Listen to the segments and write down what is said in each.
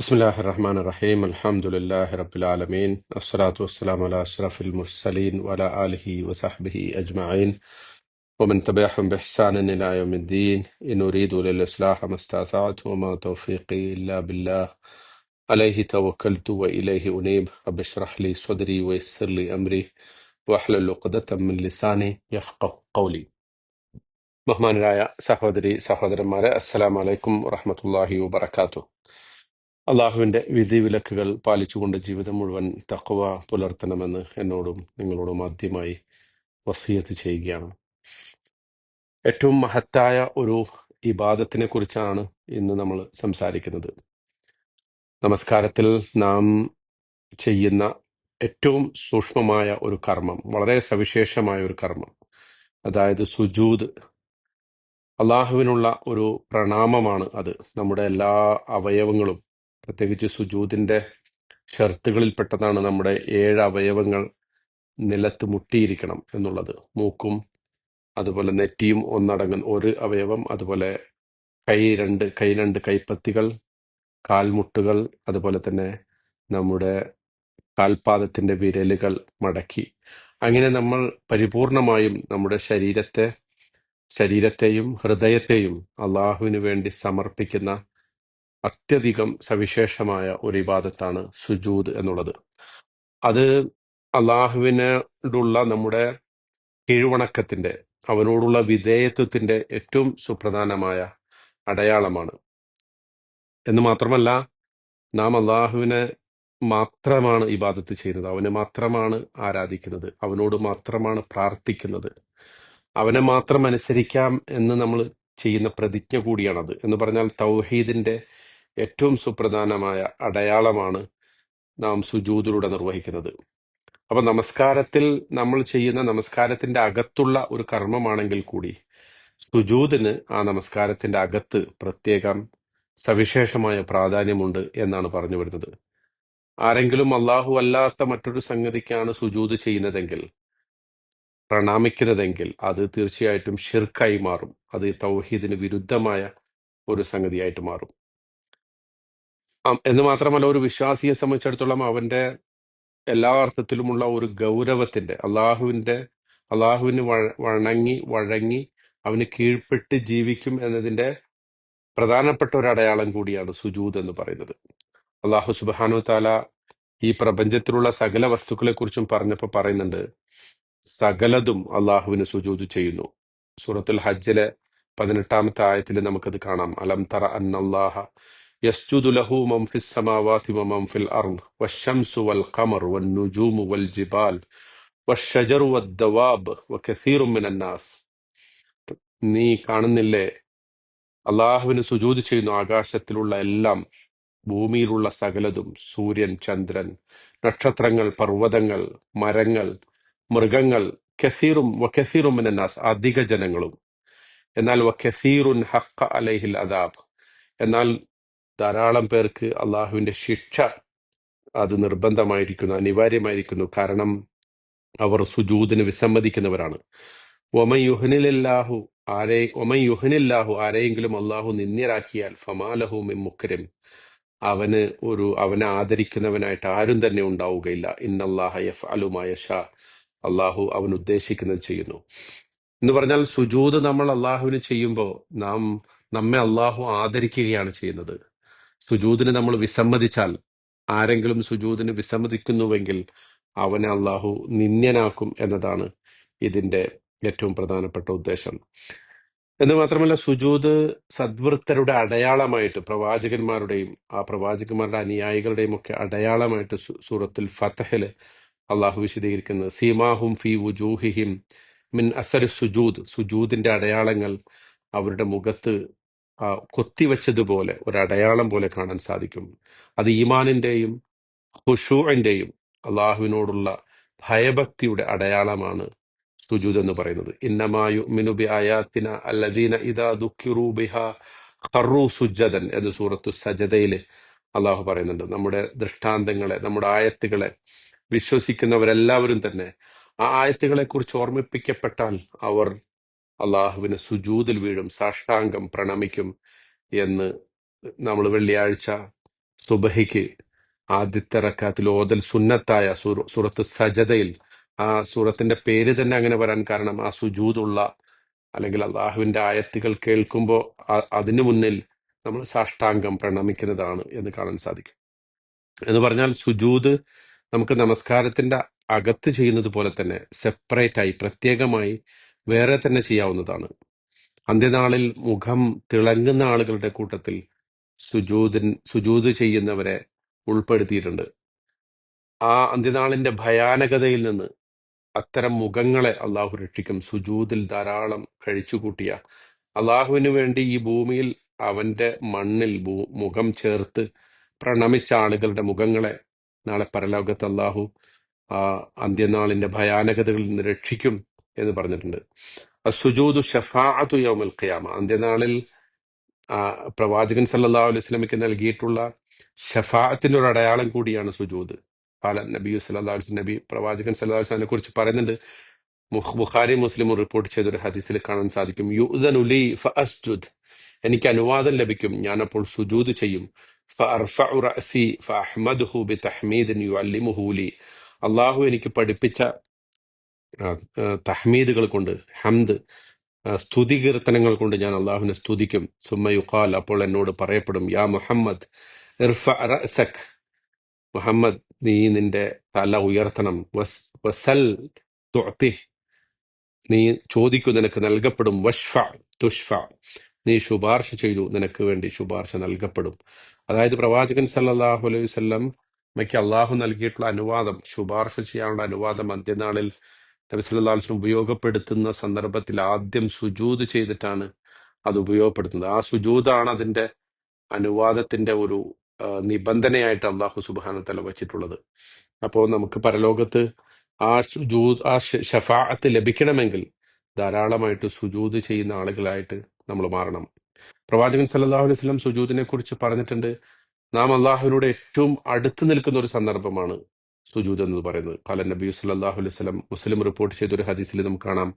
بسم الله الرحمن الرحيم الحمد لله رب العالمين الصلاة والسلام على أشرف المرسلين وعلى آله وصحبه أجمعين ومن تبعهم بإحسان إلى يوم الدين إن أريد للإصلاح ما استطعت وما توفيقي إلا بالله عليه توكلت وإليه أنيب رب اشرح لي صدري ويسر لي أمري واحلل عقدة من لساني يفقه قولي ബഹുമാനരായ സഹോദരി സഹോദരന്മാരെ അസ്സലാമു അലൈക്കും വറഹ്മത്തുള്ളാഹി വബറകാതുഹു അള്ളാഹുവിന്റെ വിധിവിലക്കുകൾ പാലിച്ചുകൊണ്ട് ജീവിതം മുഴുവൻ തക്കവ പുലർത്തണമെന്ന് എന്നോടും നിങ്ങളോടും ആദ്യമായി വസീയത്ത് ചെയ്യുകയാണ്. ഏറ്റവും മഹത്തായ ഒരു ഇബാദത്തിനെ കുറിച്ചാണ് ഇന്ന് നമ്മൾ സംസാരിക്കുന്നത്. നമസ്കാരത്തിൽ നാം ചെയ്യുന്ന ഏറ്റവും സൂക്ഷ്മമായ ഒരു കർമ്മം വളരെ സവിശേഷമായ ഒരു കർമ്മം അതായത് സുജൂദ്. അള്ളാഹുവിനുള്ള ഒരു പ്രണാമമാണ് അത്. നമ്മുടെ എല്ലാ അവയവങ്ങളും പ്രത്യേകിച്ച് സുജൂദിന്റെ ഷർത്തുകളിൽപ്പെട്ടതാണ് നമ്മുടെ ഏഴ് അവയവങ്ങൾ നിലത്ത് മുട്ടിയിരിക്കണം എന്നുള്ളത്. മൂക്കും അതുപോലെ നെറ്റിയും ഒന്നടങ്ങുന്ന ഒരു അവയവം അതുപോലെ കൈ രണ്ട് കൈ രണ്ട് കൈപ്പത്തികൾ കാൽമുട്ടുകൾ അതുപോലെ തന്നെ നമ്മുടെ കാൽപാദത്തിന്റെ വിരലുകൾ മടക്കി. അങ്ങനെ നമ്മൾ പരിപൂർണമായും നമ്മുടെ ശരീരത്തെ ശരീരത്തെയും ഹൃദയത്തെയും അള്ളാഹുവിന് വേണ്ടി സമർപ്പിക്കുന്ന അത്യധികം സവിശേഷമായ ഒരു ഇബാദത്താണ് സുജൂദ് എന്നുള്ളത്. അത് അള്ളാഹുവിനോടുള്ള നമ്മുടെ കീഴ്വണക്കത്തിന്റെ അവനോടുള്ള വിധേയത്വത്തിന്റെ ഏറ്റവും സുപ്രധാനമായ അടയാളമാണ്. എന്ന് മാത്രമല്ല നാം അള്ളാഹുവിനെ മാത്രമാണ് ഇബാദത്ത് ചെയ്യുന്നത്. അവനെ മാത്രമാണ് ആരാധിക്കുന്നത്. അവനോട് മാത്രമാണ് പ്രാർത്ഥിക്കുന്നത്. അവനെ മാത്രം അനുസരിക്കാം എന്ന് നമ്മൾ ചെയ്യുന്ന പ്രതിജ്ഞ കൂടിയാണത്. എന്ന് പറഞ്ഞാൽ തൗഹീദിന്റെ ഏറ്റവും സുപ്രധാനമായ അടയാളമാണ് നാം സുജൂതിലൂടെ നിർവഹിക്കുന്നത്. അപ്പൊ നമസ്കാരത്തിൽ നമ്മൾ ചെയ്യുന്ന നമസ്കാരത്തിന്റെ അകത്തുള്ള ഒരു കർമ്മമാണെങ്കിൽ കൂടി സുജൂതിന് ആ നമസ്കാരത്തിന്റെ അകത്ത് പ്രത്യേകം സവിശേഷമായ പ്രാധാന്യമുണ്ട് എന്നാണ് പറഞ്ഞു വരുന്നത്. ആരെങ്കിലും അള്ളാഹു അല്ലാത്ത മറ്റൊരു സംഗതിക്കാണ് സുജൂത് ചെയ്യുന്നതെങ്കിൽ പ്രണാമിക്കുന്നതെങ്കിൽ അത് തീർച്ചയായിട്ടും ഷിർക്കായി മാറും. അത് തൗഹീദിന് വിരുദ്ധമായ ഒരു സംഗതിയായിട്ട് മാറും. എന്ന് മാത്രമല്ല ഒരു വിശ്വാസിയെ സംബന്ധിച്ചിടത്തോളം അവന്റെ എല്ലാ അർത്ഥത്തിലുമുള്ള ഒരു ഗൗരവത്തിന്റെ അള്ളാഹുവിന്റെ അള്ളാഹുവിന് വണങ്ങി വഴങ്ങി അവന് കീഴ്പ്പെട്ട് ജീവിക്കും എന്നതിന്റെ പ്രധാനപ്പെട്ട ഒരു അടയാളം കൂടിയാണ് സുജൂദ് എന്ന് പറയുന്നത്. അള്ളാഹു സുബാനു താല ഈ പ്രപഞ്ചത്തിലുള്ള സകല വസ്തുക്കളെ കുറിച്ചും പറഞ്ഞപ്പോൾ പറയുന്നുണ്ട് സകലതും അള്ളാഹുവിന് സുജൂദ് ചെയ്യുന്നു. സൂറത്തുൽ ഹജ്ജിലെ പതിനെട്ടാമത്തെ ആയത്തിൽ നമുക്കത് കാണാം. അലം തറ അന്നല്ലാഹ യസ്ജുദു له من في السماوات ومن في അർദ്. والشمس والقمر والنجوم والجبال والشجر والدواب وكثير من الناس നീ കാണുന്നില്ലേ? അള്ളാഹുവിന് സുജൂദ് ചെയ്യുന്നു ആകാശത്തിലുള്ള എല്ലാം ഭൂമിയിലുള്ള സകലതും സൂര്യൻ ചന്ദ്രൻ നക്ഷത്രങ്ങൾ പർവതങ്ങൾ മരങ്ങൾ മൃഗങ്ങൾ കസീറും വക്കസീറും മിനന്നാസ് അധിക ജനങ്ങളും. എന്നാൽ വക്കസീറുൻ ഹക്ക അലൈഹിൽ അദാബ്. എന്നാൽ ധാരാളം പേർക്ക് അള്ളാഹുവിന്റെ ശിക്ഷ അത് നിർബന്ധമായിരിക്കുന്നു അനിവാര്യമായിരിക്കുന്നു. കാരണം അവർ സുജൂദിന് വിസമ്മതിക്കുന്നവരാണ്. ഒമൻ ആരെ ഒമൻ യുഹനില്ലാഹു ആരെയെങ്കിലും അള്ളാഹു നിന്ദ്യരാക്കിയാൽ ഫമാലഹു മിൻ മുക്കരം അവന് ഒരു അവനെ ആദരിക്കുന്നവനായിട്ട് ആരും തന്നെ ഉണ്ടാവുകയില്ല. ഇന്നല്ലാഹ യഫ് അലുമായ ഷാ അള്ളാഹു അവൻ ഉദ്ദേശിക്കുന്നത് ചെയ്യുന്നു. എന്ന് പറഞ്ഞാൽ സുജൂദ് നമ്മൾ അള്ളാഹുവിന് ചെയ്യുമ്പോൾ നാം നമ്മെ അള്ളാഹു ആദരിക്കുകയാണ് ചെയ്യുന്നത്. സുജൂദിന് നമ്മൾ വിസമ്മതിച്ചാൽ ആരെങ്കിലും സുജൂദിന് വിസമ്മതിക്കുന്നുവെങ്കിൽ അവനെ അള്ളാഹു നിന്ദ്യനാക്കും എന്നതാണ് ഇതിന്റെ ഏറ്റവും പ്രധാനപ്പെട്ട ഉദ്ദേശം. എന്ന് മാത്രമല്ല സുജൂദ് സദ്വൃത്തരുടെ അടയാളമായിട്ട് പ്രവാചകന്മാരുടെയും ആ പ്രവാചകന്മാരുടെ അനുയായികളുടെയും ഒക്കെ അടയാളമായിട്ട് സൂറത്തുൽ ഫത്തഹിൽ അള്ളാഹു വിശദീകരിക്കുന്നത്. സീമാഹും ഫി വുജൂഹിഹിം മിൻ അസർ സുജൂദ്. സുജൂദിന്റെ അടയാളങ്ങൾ അവരുടെ മുഖത്ത് ആ, കൊത്തിവെച്ചതുപോലെ ഒരു അടയാളം പോലെ കാണാൻ സാധിക്കും. അത് ഈമാനിന്റെയും ഖുഷൂഇന്റെയും അള്ളാഹുവിനോടുള്ള ഭയഭക്തിയുടെ അടയാളമാണ് സുജൂദ് എന്ന് പറയുന്നത്. ഇന്നമായു മിനുബി ആയാത്തിന അല്ലദീന ഇദാ ദുഃഖിറൂബിഹ ബിഹ സുജദൻ എന്ന് സൂറത്തു സജദയിൽ അള്ളാഹു പറയുന്നുണ്ട്. നമ്മുടെ ദൃഷ്ടാന്തങ്ങളെ നമ്മുടെ ആയത്തുകളെ വിശ്വസിക്കുന്നവരെല്ലാവരും തന്നെ ആ ആയത്തുകളെ കുറിച്ച് ഓർമ്മിപ്പിക്കപ്പെട്ടാൽ അവർ അള്ളാഹുവിന് സുജൂതിൽ വീഴും സാഷ്ടാംഗം പ്രണമിക്കും എന്ന് നമ്മൾ വെള്ളിയാഴ്ച സുബഹിക്ക് ആദ്യത്തെ റക്കാത്തിൽ ഓതൽ സുന്നത്തായ സുറത്ത് സജതയിൽ ആ സൂറത്തിന്റെ പേര് തന്നെ അങ്ങനെ വരാൻ കാരണം ആ സുജൂതുള്ള അല്ലെങ്കിൽ അള്ളാഹുവിന്റെ ആയത്തുകൾ കേൾക്കുമ്പോൾ അതിനു മുന്നിൽ നമ്മൾ സാഷ്ടാംഗം പ്രണമിക്കുന്നതാണ് എന്ന് കാണാൻ സാധിക്കും. എന്ന് പറഞ്ഞാൽ സുജൂത് നമുക്ക് നമസ്കാരത്തിന്റെ അകത്ത് ചെയ്യുന്നത് പോലെ തന്നെ സെപ്പറേറ്റ് ആയി പ്രത്യേകമായി വേറെ തന്നെ ചെയ്യാവുന്നതാണ്. അന്ത്യനാളിൽ മുഖം തിളങ്ങുന്ന ആളുകളുടെ കൂട്ടത്തിൽ സുജൂതിൻ സുജൂത് ചെയ്യുന്നവരെ ഉൾപ്പെടുത്തിയിട്ടുണ്ട്. ആ അന്ത്യനാളിന്റെ ഭയാനകതയിൽ നിന്ന് അത്തരം മുഖങ്ങളെ അള്ളാഹു രക്ഷിക്കും. സുജൂതിൽ ധാരാളം കഴിച്ചുകൂട്ടിയ അള്ളാഹുവിന് വേണ്ടി ഈ ഭൂമിയിൽ അവന്റെ മണ്ണിൽ ഭൂ മുഖം ചേർത്ത് പ്രണമിച്ച ആളുകളുടെ മുഖങ്ങളെ നാളെ പരലോകത്ത് അള്ളാഹു ആ അന്ത്യനാളിന്റെ ഭയാനകതകളിൽ നിന്ന് രക്ഷിക്കും. എന്ന് പറഞ്ഞിട്ടുണ്ട്. യൗമൽ ഖിയാമ. അന്ത്യനാളിൽ പ്രവാചകൻ സല്ലല്ലാഹു അലൈഹി വസല്ലമയ്ക്ക് നൽകിയിട്ടുള്ള ഷഫാഅത്തിന്റെ ഒരു അടയാളം കൂടിയാണ് സുജൂദ്. പാല നബി സല്ലല്ലാഹു അലൈഹി വസല്ലം നബി പ്രവാചകൻ സല്ലല്ലാഹു അലൈഹി വസല്ലമയെ കുറിച്ച് പറയുന്നുണ്ട്. ബുഖാരി മുസ്ലിമും റിപ്പോർട്ട് ചെയ്ത ഒരു ഹദീസിൽ കാണാൻ സാധിക്കും. യുഅ്ദനു ലീ ഫഅസ്ജുദ്. എനിക്ക് അനുവാദം ലഭിക്കും. ഞാൻ അപ്പോൾ സുജൂദ് ചെയ്യും. ഫഅർഫഉ റഅസി ഫഅഹ്മദുഹു അള്ളാഹു എനിക്ക് പഠിപ്പിച്ച തഹ്മീദുകൾ കൊണ്ട് ഹംദ് സ്തുതി കീർത്തനങ്ങൾ കൊണ്ട് ഞാൻ അള്ളാഹുവിനെ സ്തുതിക്കും. സുമ്മ യുഖാൽ അപ്പോൾ എന്നോട് പറയപ്പെടും യാ മുഹമ്മദ് ഇർഫ റഅസക്. മുഹമ്മദ് നീ നിന്റെ തല ഉയർത്തണം. വസ് വസൽ നീ ചോദിക്കൂ നിനക്ക് നൽകപ്പെടും വഷ്ഫ തുഷ്ഫ. നീ ശുപാർശ ചെയ്തു നിനക്ക് വേണ്ടി ശുപാർശ നൽകപ്പെടും. അതായത് പ്രവാചകൻ സല്ലല്ലാഹു അലൈഹി വസല്ലം മയ്ക്ക് അള്ളാഹു നൽകിയിട്ടുള്ള അനുവാദം ശുപാർശ ചെയ്യാനുള്ള അനുവാദം അന്ത്യനാളിൽ നബി സല്ലല്ലാഹു അലൈഹി വസല്ലം ഉപയോഗപ്പെടുത്തുന്ന സന്ദർഭത്തിൽ ആദ്യം സുജൂത് ചെയ്തിട്ടാണ് അത് ഉപയോഗപ്പെടുത്തുന്നത്. ആ സുജൂതാണ് അതിന്റെ അനുവാദത്തിന്റെ ഒരു നിബന്ധനയായിട്ട് അള്ളാഹു സുബാനത്തല വച്ചിട്ടുള്ളത്. അപ്പോൾ നമുക്ക് പരലോകത്ത് ആ സുജൂത് ആ ഷഫാഅത്ത് ലഭിക്കണമെങ്കിൽ ധാരാളമായിട്ട് സുജൂത് ചെയ്യുന്ന ആളുകളായിട്ട് നമ്മൾ മാറണം. പ്രവാചകൻ സല്ലല്ലാഹു അലൈഹി വസല്ലം സുജൂദിനെ കുറിച്ച് പറഞ്ഞിട്ടുണ്ട്. നാം അള്ളാഹുവിനോട് ഏറ്റവും അടുത്ത് നിൽക്കുന്ന ഒരു സന്ദർഭമാണ് സുജൂദ് എന്ന് പറയുന്നത്. ഖാല നബി സല്ലല്ലാഹു അലൈഹി വസല്ലം മുസ്ലിം റിപ്പോർട്ട് ചെയ്ത ഒരു ഹദീസിൽ നമുക്ക് കാണാം.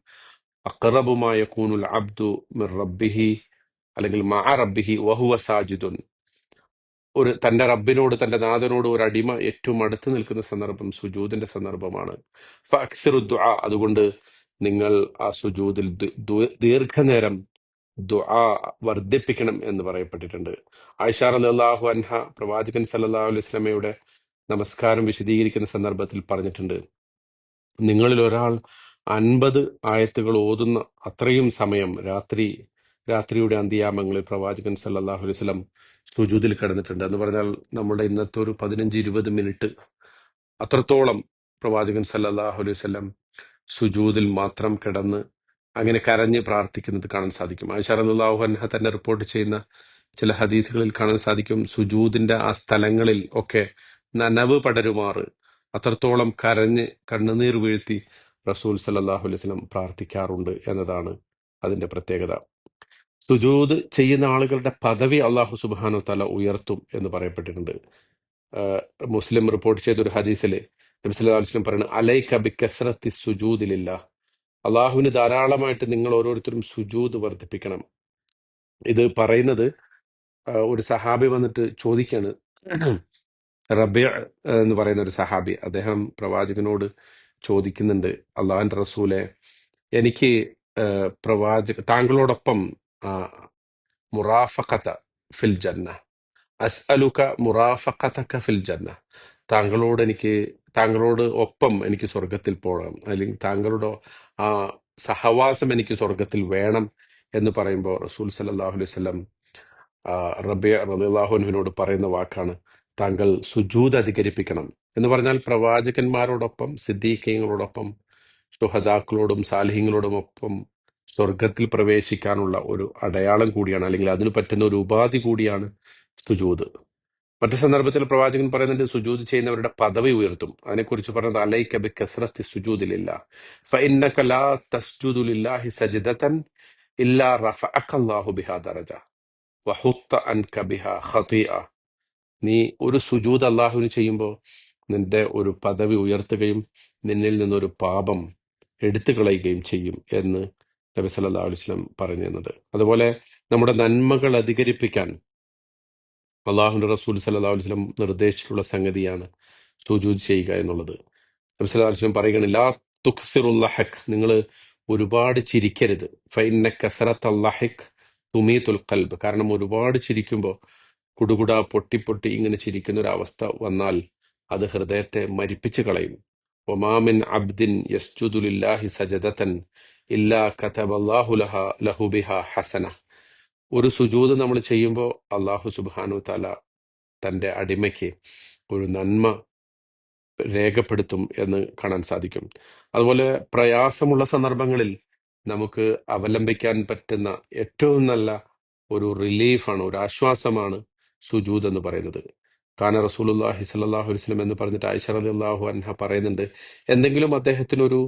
അഖറബുമായ കൂനുൽ അബ്ദു മിർ റബ്ബിഹി അല്ലെങ്കിൽ മാ റബ്ബിഹി വഹുവ സാജിദുൻ. ഒരു തന്റെ റബ്ബിനോട് തന്റെ നാഥനോട് ഒരു അടിമ ഏറ്റവും അടുത്ത് നിൽക്കുന്ന സന്ദർഭം സുജൂദിന്റെ സന്ദർഭമാണ്. ദുആ അതുകൊണ്ട് നിങ്ങൾ ആ സുജൂദിൽ ദീർഘനേരം ദുആ വർദ്ധിപ്പിക്കണം എന്ന് പറയപ്പെട്ടിട്ടുണ്ട്. ആയിഷ റളിയല്ലാഹു അൻഹ പ്രവാചകൻ സല്ലല്ലാഹു അലൈഹി വസല്ലമയുടെ നമസ്കാരം വിശദീകരിക്കുന്ന സന്ദർഭത്തിൽ പറഞ്ഞിട്ടുണ്ട്. നിങ്ങളിൽ ഒരാൾ അൻപത് ആയത്തുകൾ ഓതുന്ന അത്രയും സമയം രാത്രി രാത്രിയുടെ അന്ത്യാമങ്ങളിൽ പ്രവാചകൻ സല്ലല്ലാഹു അലൈഹി സുജൂതിൽ കിടന്നിട്ടുണ്ട്. എന്ന് പറഞ്ഞാൽ നമ്മുടെ ഇന്നത്തെ ഒരു പതിനഞ്ച് ഇരുപത് മിനിറ്റ് അത്രത്തോളം പ്രവാചകൻ സല്ലല്ലാഹു അലൈഹി സുജൂദിൽ മാത്രം കിടന്ന് അങ്ങനെ കരഞ്ഞ് പ്രാർത്ഥിക്കുന്നത് കാണാൻ സാധിക്കും. ആയിഷ റളിയല്ലാഹു അൻഹ തന്നെ റിപ്പോർട്ട് ചെയ്യുന്ന ചില ഹദീസുകളിൽ കാണാൻ സാധിക്കും. സുജൂദിന്റെ ആ സ്ഥലങ്ങളിൽ ഒക്കെ നനവ് പടരുമാറ്. അത്രത്തോളം കരഞ്ഞ് കണ്ണുനീർ വീഴ്ത്തി റസൂൽ സല്ലാഹു അലൈഹി വസല്ലം പ്രാർത്ഥിക്കാറുണ്ട് എന്നതാണ് അതിന്റെ പ്രത്യേകത. സുജൂദ് ചെയ്യുന്ന ആളുകളുടെ പദവി അള്ളാഹു സുബാനു തല ഉയർത്തും എന്ന് പറയപ്പെട്ടിട്ടുണ്ട്. മുസ്ലിം റിപ്പോർട്ട് ചെയ്ത ഒരു ഹദീസിൽ നബി സല്ലല്ലാഹു അലൈഹി വസല്ലം പറയുന്നത് അലൈക കസ്രത്തി സുജൂദിലില്ല അള്ളാഹുവിന് ധാരാളമായിട്ട് നിങ്ങൾ ഓരോരുത്തരും സുജൂദ് വർദ്ധിപ്പിക്കണം. ഇത് പറയുന്നത് ഒരു സഹാബി വന്നിട്ട് ചോദിക്കാണ് റബിയ എന്ന് പറയുന്ന ഒരു സഹാബി അദ്ദേഹം പ്രവാചകനോട് ചോദിക്കുന്നുണ്ട് അള്ളാഹുന്റെ റസൂലെ എനിക്ക് പ്രവാചക താങ്കളോടൊപ്പം മുറാഫഖത്ത മുറാഫഖത ഫിൽ ജന്ന അസ് അലുക മുറാഫഖതക ഫിൽ ജന്ന താങ്കളോട് എനിക്ക് താങ്കളോട് ഒപ്പം എനിക്ക് സ്വർഗത്തിൽ പോകണം അല്ലെങ്കിൽ താങ്കളുടെ ആ സഹവാസം എനിക്ക് സ്വർഗത്തിൽ വേണം എന്ന് പറയുമ്പോൾ റസൂൽ സല്ലല്ലാഹു അലൈഹി വസല്ലം റബി റബിയ റളിയല്ലാഹുവിനോട് പറയുന്ന വാക്കാണ് താങ്കൾ സുജൂത് അധികരിപ്പിക്കണം എന്ന് പറഞ്ഞാൽ പ്രവാചകന്മാരോടൊപ്പം സിദ്ദീഖ്യങ്ങളോടൊപ്പം ഷുഹദാക്കളോടും സാലിഹ്യങ്ങളോടും ഒപ്പം സ്വർഗത്തിൽ പ്രവേശിക്കാനുള്ള ഒരു അടയാളം കൂടിയാണ് അല്ലെങ്കിൽ അതിന് പറ്റുന്ന ഒരു ഉപാധി കൂടിയാണ് സുജൂത്. മറ്റു സന്ദർഭത്തിൽ പ്രവാചകൻ പറയുന്നുണ്ട് സുജൂത് ചെയ്യുന്നവരുടെ പദവി ഉയർത്തും. അതിനെക്കുറിച്ച് പറഞ്ഞത് അലൈക ബി കസ്റത്തി സുജൂദിലില്ല ഫഇന്നക ലാ സജ്ദതൻ ഇല്ലാ ബിഹാ വഹുത്ത ബിഹാ നീ ഒരു സുജൂത് അള്ളാഹുവിന് ചെയ്യുമ്പോൾ നിന്റെ ഒരു പദവി ഉയർത്തുകയും നിന്നിൽ നിന്നൊരു പാപം എടുത്തു കളയുകയും ചെയ്യും എന്ന് നബി സല്ലല്ലാഹു അലൈഹി വസല്ലം പറഞ്ഞു തന്നത് അതുപോലെ നമ്മുടെ നന്മകൾ അധികരിപ്പിക്കാൻ അള്ളാഹുന്റെ റസൂൽ സല്ലല്ലാഹു അലൈഹി വസല്ലം നിർദ്ദേശിച്ചിട്ടുള്ള സംഗതിയാണ് സുജൂത് ചെയ്യുക എന്നുള്ളത്. നബി സല്ലല്ലാഹു അലൈഹി വസല്ലം പറയുകയാണ് ലാ തുഖ്സിറുല്ലഹക് ലഹക് നിങ്ങൾ ഒരുപാട് ചിരിക്കരുത്. ഫൈന കസറത്ത് അള്ളാഹിഖ് തുമീത്തുൽ കൽബ് കാരണം ഒരുപാട് ചിരിക്കുമ്പോൾ കുടുകുട പൊട്ടി പൊട്ടി ഇങ്ങനെ ചിരിക്കുന്ന ഒരു അവസ്ഥ വന്നാൽ അത് ഹൃദയത്തെ മരിപ്പിച്ചു കളയും. ഒമാമിൻ അബ്ദിൻ യസ്ജുദുലില്ലാഹി സജദത്തൻ ഇല്ലാ കഥബല്ലാഹുലഹ ലഹുബിഹ ഹസന. ഒരു സുജൂത് നമ്മൾ ചെയ്യുമ്പോൾ അള്ളാഹു സുബാനു തല തന്റെ അടിമയ്ക്ക് ഒരു നന്മ രേഖപ്പെടുത്തും എന്ന് കാണാൻ സാധിക്കും. അതുപോലെ പ്രയാസമുള്ള സന്ദർഭങ്ങളിൽ നമുക്ക് അവലംബിക്കാൻ പറ്റുന്ന ഏറ്റവും നല്ല ഒരു റിലീഫാണ് ഒരു ആശ്വാസമാണ് സുജൂദ് എന്ന് പറയുന്നത്. കാന റസൂലുള്ളാഹി സ്വല്ലല്ലാഹു അലൈഹി വസല്ലം എന്ന് പറഞ്ഞിട്ട് ഐഷർ അലി അള്ളാഹു അൻഹ പറയുന്നുണ്ട്. എന്തെങ്കിലും അദ്ദേഹത്തിന് ഒരു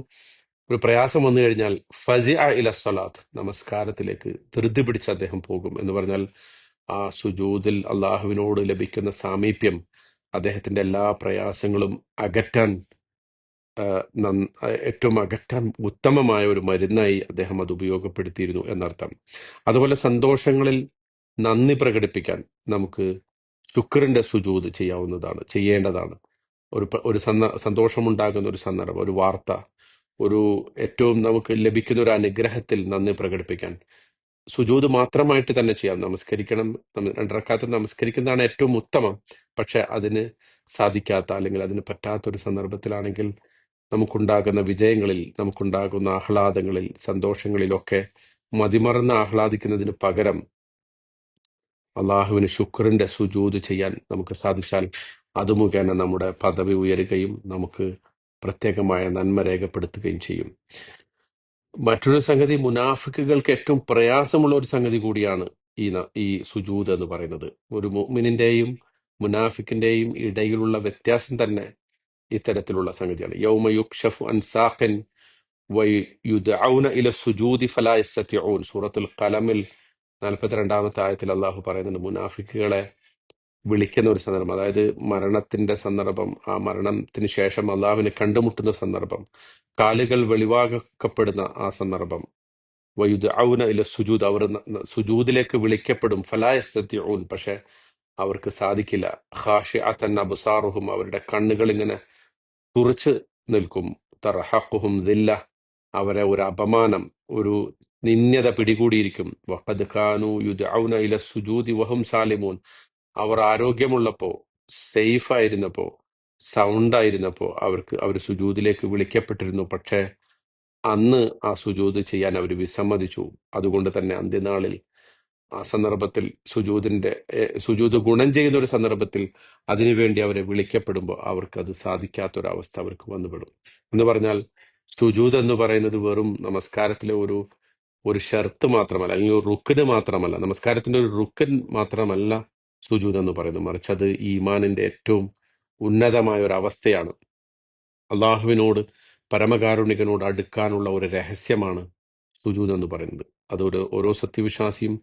ഒരു പ്രയാസം വന്നു കഴിഞ്ഞാൽ ഫസി ഇല സ്വലാത്ത് നമസ്കാരത്തിലേക്ക് ധൃതി പിടിച്ച് അദ്ദേഹം പോകും എന്ന് പറഞ്ഞാൽ ആ സുജൂദിൽ അള്ളാഹുവിനോട് ലഭിക്കുന്ന സാമീപ്യം അദ്ദേഹത്തിന്റെ എല്ലാ പ്രയാസങ്ങളും അകറ്റാൻ ഏറ്റവും അകറ്റാൻ ഉത്തമമായ ഒരു മരുന്നായി അദ്ദേഹം അത് ഉപയോഗപ്പെടുത്തിയിരുന്നു എന്നർത്ഥം. അതുപോലെ സന്തോഷങ്ങളിൽ നന്ദി പ്രകടിപ്പിക്കാൻ നമുക്ക് ശുക്രന്റെ സുജൂത് ചെയ്യാവുന്നതാണ് ചെയ്യേണ്ടതാണ്. ഒരു ഒരു സന്ദ- സന്തോഷമുണ്ടാകുന്ന ഒരു സന്ദർഭം ഒരു വാർത്ത ഒരു ഏറ്റവും നമുക്ക് ലഭിക്കുന്ന ഒരു അനുഗ്രഹത്തിൽ നന്ദി പ്രകടിപ്പിക്കാൻ. സുജൂത് മാത്രമായിട്ട് തന്നെ ചെയ്യാം. നമസ്കരിക്കണം രണ്ടരക്കാലത്ത് നമസ്കരിക്കുന്നതാണ് ഏറ്റവും ഉത്തമം. പക്ഷെ അതിന് സാധിക്കാത്ത അല്ലെങ്കിൽ അതിന് പറ്റാത്ത ഒരു സന്ദർഭത്തിലാണെങ്കിൽ നമുക്കുണ്ടാകുന്ന വിജയങ്ങളിൽ നമുക്കുണ്ടാകുന്ന ആഹ്ലാദങ്ങളിൽ സന്തോഷങ്ങളിലൊക്കെ മതിമറന്ന് ആഹ്ലാദിക്കുന്നതിന് പകരം അള്ളാഹുവിന് ശുക്രന്റെ സുജൂത് ചെയ്യാൻ നമുക്ക് സാധിച്ചാൽ അത് മുഖേന നമ്മുടെ പദവി ഉയരുകയും നമുക്ക് പ്രത്യേകമായ നന്മ രേഖപ്പെടുത്തുകയും ചെയ്യും. മറ്റൊരു സംഗതി മുനാഫിക്കുകൾക്ക് ഏറ്റവും പ്രയാസമുള്ള ഒരു സംഗതി കൂടിയാണ് ഈ ഈ സുജൂത് എന്ന് പറയുന്നത്. ഒരു മുഅ്മിനിന്റെയും മുനാഫിക്കിന്റെയും ഇടയിലുള്ള വ്യത്യാസം തന്നെ ഇത്തരത്തിലുള്ള സംഗതിയാണ്. യൗമ യുക്ഷഫു അൻ സാഖിൻ വയുദ്ഔന ഇല സുജൂദി ഫലാ യസ്തതിഊൻ. സൂറത്തുൽ ഖലമിൽ നാൽപ്പത്തിരണ്ടാമത്തെ ആയത്തിൽ അള്ളാഹു പറയുന്നുണ്ട് മുനാഫിക്കുകളെ വിളിക്കുന്ന ഒരു സന്ദർഭം അതായത് മരണത്തിന്റെ സന്ദർഭം ആ മരണത്തിന് ശേഷം അള്ളാഹുവിനെ കണ്ടുമുട്ടുന്ന സന്ദർഭം കാലുകൾ വെളിവാക്കപ്പെടുന്ന ആ സന്ദർഭം. വയുദ് ഔന ഇല സുജൂദ് അവർ സുജൂദിലേക്ക് വിളിക്കപ്പെടും ഊൻ പക്ഷെ അവർക്ക് സാധിക്കില്ല. ഹാഷി അത്തൻ അബുസാറുഹും അവരുടെ കണ്ണുകൾ ഇങ്ങനെ തുറച്ച് നിൽക്കും. തറഹഖുഹും ദില്ല അവരെ ഒരു അപമാനം ഒരു നിന്യത പിടികൂടിയിരിക്കും. വഹദ് ഖാനു യുദ്ഔന ഇല സുജൂതി വഹും സാലിമൂൻ. അവർ ആരോഗ്യമുള്ളപ്പോ സേഫ് ആയിരുന്നപ്പോ സൗണ്ട് ആയിരുന്നപ്പോ അവർക്ക് അവർ സുജൂതിലേക്ക് വിളിക്കപ്പെട്ടിരുന്നു. പക്ഷേ അന്ന് ആ സുജൂത് ചെയ്യാൻ അവർ വിസമ്മതിച്ചു. അതുകൊണ്ട് തന്നെ അന്ത്യനാളിൽ ആ സന്ദർഭത്തിൽ സുജൂദിന്റെ സുജൂത് ഗുണം ചെയ്യുന്ന ഒരു സന്ദർഭത്തിൽ അതിനുവേണ്ടി അവരെ വിളിക്കപ്പെടുമ്പോൾ അവർക്ക് അത് സാധിക്കാത്തൊരവസ്ഥ അവർക്ക് വന്നുപെടും. എന്ന് പറഞ്ഞാൽ സുജൂത് എന്ന് പറയുന്നത് വെറും നമസ്കാരത്തിലെ ഒരു ഒരു ഷർത്ത് മാത്രമല്ല അല്ലെങ്കിൽ ഒരു റുക്കിന് മാത്രമല്ല നമസ്കാരത്തിന്റെ ഒരു റുക്കൻ മാത്രമല്ല സുജൂദ് എന്ന് പറയുന്നത് മറിച്ച് അത് ഈമാനിന്റെ ഏറ്റവും ഉന്നതമായ ഒരു അവസ്ഥയാണ്. അള്ളാഹുവിനോട് പരമകാരുണികനോട് അടുക്കാനുള്ള ഒരു രഹസ്യമാണ് സുജൂദ് എന്ന് പറയുന്നത്. അതോട് ഓരോ സത്യവിശ്വാസിയും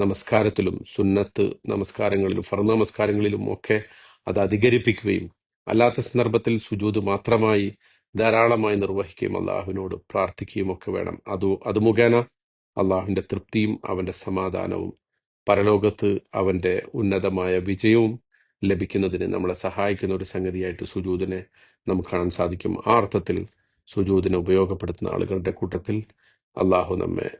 നമസ്കാരത്തിലും സുന്നത്ത് നമസ്കാരങ്ങളിലും ഫർദ് നമസ്കാരങ്ങളിലും ഒക്കെ അത് അധികരിപ്പിക്കുകയും അല്ലാത്ത സന്ദർഭത്തിൽ സുജൂദ് മാത്രമായി ധാരാളമായി നിർവഹിക്കുകയും അള്ളാഹുവിനോട് പ്രാർത്ഥിക്കുകയും ഒക്കെ വേണം. അതു അത് മുഖേന അള്ളാഹുവിന്റെ തൃപ്തിയും അവന്റെ സമാധാനവും പരലോകത്ത് അവന്റെ ഉന്നതമായ വിജയവും ലഭിക്കുന്നതിന് നമ്മളെ സഹായിക്കുന്ന ഒരു സംഗതിയായിട്ട് സുജൂദിനെ നമുക്ക് കാണാൻ സാധിക്കും. ആ അർത്ഥത്തിൽ സുജൂദിനെ ഉപയോഗപ്പെടുത്തുന്ന ആളുകളുടെ കൂട്ടത്തിൽ അള്ളാഹു നമ്മെ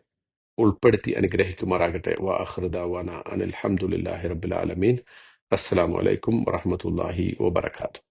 ഉൾപ്പെടുത്തി അനുഗ്രഹിക്കുമാറാകട്ടെ. വാഹൃദാവാന അനിൽഹമുല്ലാഹി റബ്ബുൽ ആലമീൻ. അസ്സലാമു അലൈക്കും വാത്തു